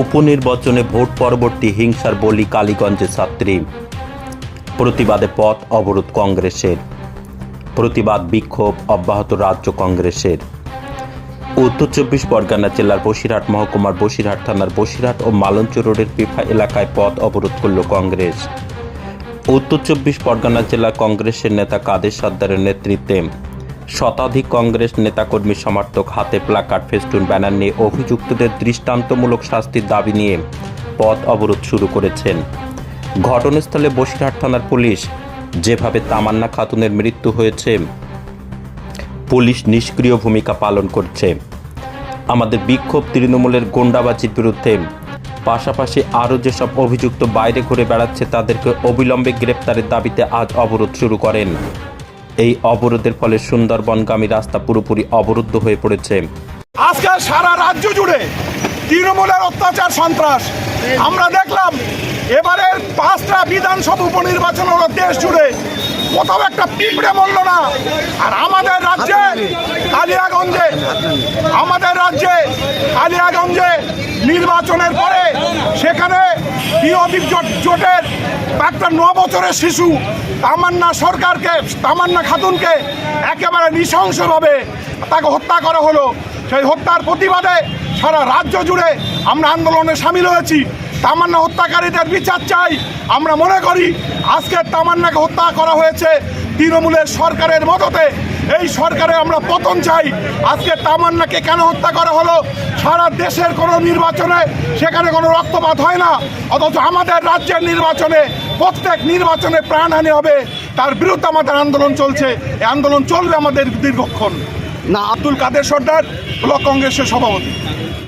উপনির্বাচনে ভোট পরবর্তী হিংসার বলি কালীগঞ্জে ছাত্রী। প্রতিবাদে পথ অবরোধ কংগ্রেসের। প্রতিবাদ বিক্ষোভ অব্যাহত রাজ্য কংগ্রেসের। উত্তর চব্বিশ পরগনা জেলার বসিরহাট মহকুমার বসিরহাট থানার বসিরহাট ও মালঞ্চ রোডের পিফা এলাকায় পথ অবরোধ করল কংগ্রেস। উত্তর চব্বিশ পরগনা জেলা কংগ্রেসের নেতা কাদের সর্দারের নেতৃত্বে শতাধিক কংগ্রেস নেতাকর্মী সমর্থক হাতে প্লাকার্ড, ফেস্টুন, ব্যানার নিয়ে অভিযুক্তদের দৃষ্টান্তমূলক শাস্তির দাবি নিয়ে পথ অবরোধ শুরু করেছেন। ঘটনাস্থলে বসিরহাট থানার পুলিশ। যেভাবে তামান্না খাতুনের মৃত্যু হয়েছে, পুলিশ নিষ্ক্রিয় ভূমিকা পালন করছে। আমাদের বিক্ষোভ তৃণমূলের গোন্ডাবাজির বিরুদ্ধে পাশাপাশি আরও যেসব অভিযুক্ত বাইরে ঘুরে বেড়াচ্ছে, তাদেরকে অবিলম্বে গ্রেপ্তারের দাবিতে আজ অবরোধ শুরু করেন। এই অবরোধের ফলে সুন্দরবনগামী রাস্তা পুরোপুরি অবরুদ্ধ হয়ে পড়েছে। আজকাল সারা রাজ্য জুড়ে তৃণমূলের অত্যাচার, সন্ত্রাস। আমরা দেখলাম এবারে পাঁচটা বিধানসভা উপনির্বাচন হলো দেশ জুড়ে। কোথাও একটা পিঁপড়ে মরল না। আর আমাদের রাজ্যে, কালিয়াগঞ্জে, আমাদের রাজ্যে কালিয়াগঞ্জে নির্বাচনের পরে সেখানে জোট- জোটের একটা ন বছরের শিশু তামান্না সরকারকে, তামান্না খাতুনকে একেবারে নৃশংসভাবে তাকে হত্যা করা হলো। সেই হত্যার প্রতিবাদে সারা রাজ্য জুড়ে আমরা আন্দোলনে সামিল হয়েছি। তামান্না হত্যাকারীদের বিচার চাই। আমরা মনে করি আজকে তামান্নাকে হত্যা করা হয়েছে তৃণমূলের সরকারের মদতে। এই সরকারে আমরা পতন চাই, আজকে তামান্নাকে কেন হত্যা করা হলো? সারা দেশের কোনো নির্বাচনে সেখানে কোনো রক্তপাত হয় না। অথচ আমাদের রাজ্যের নির্বাচনে, প্রত্যেক নির্বাচনে প্রাণহানি হবে। তার বিরুদ্ধে আমাদের আন্দোলন চলছে। এই আন্দোলন চলবে আমাদের দীর্ঘক্ষণ। না, আব্দুল কাদের সর্দার, ব্লক কংগ্রেসের সভাপতি।